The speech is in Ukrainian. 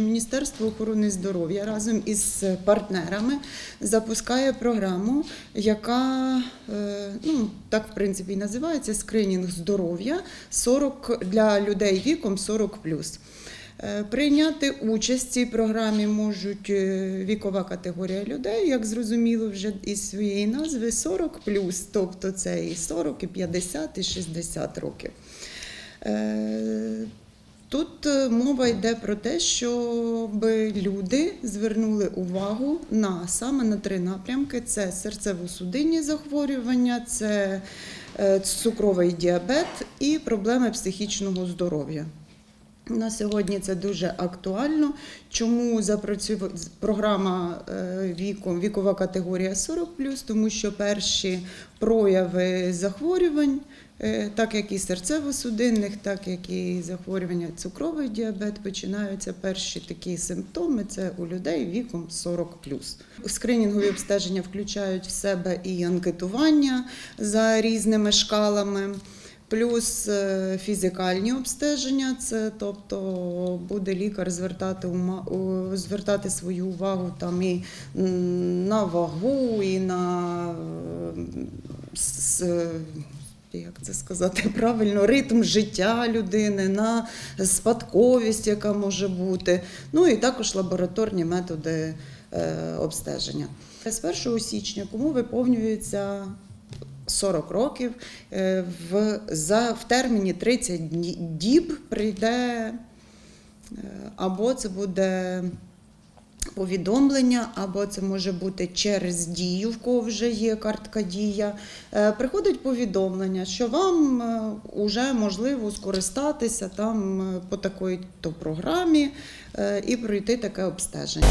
Міністерство охорони здоров'я разом із партнерами запускає програму, яка е, ну, так в принципі і називається скринінг здоров'я 40 для людей віком 40 Е, Прийняти участь в цій програмі можуть е, вікова категорія людей, як зрозуміло вже із своєї назви 40 тобто це і 40, і 50, і 60 років. Тут е, мова йде про те, щоб люди звернули увагу на саме на три напрямки: це серцево-судинні захворювання, це е, цукровий діабет і проблеми психічного здоров'я. На сьогодні це дуже актуально. Чому запрацює програма е, віком, вікова категорія 40 тому що перші прояви захворювань, е, так як і серцево-судинних, так як і захворювання цукровий діабет, починаються перші такі симптоми. Це у людей віком 40 Скринінгові обстеження включають в себе і анкетування за різними шкалами. Плюс е, фізикальні обстеження, це тобто буде лікар звертати звертати свою увагу там і на вагу, і на е, с- як це сказати правильно, ритм життя людини, на спадковість, яка може бути. Ну і також лабораторні методи е, обстеження. З 1 січня, кому виповнюється 40 років, е, в, за, в терміні 30 діб прийде е, або це буде повідомлення, або це може бути через дію, в кого вже є картка дія. Е, Приходить повідомлення, що вам вже можливо скористатися там по такій то програмі і пройти таке обстеження.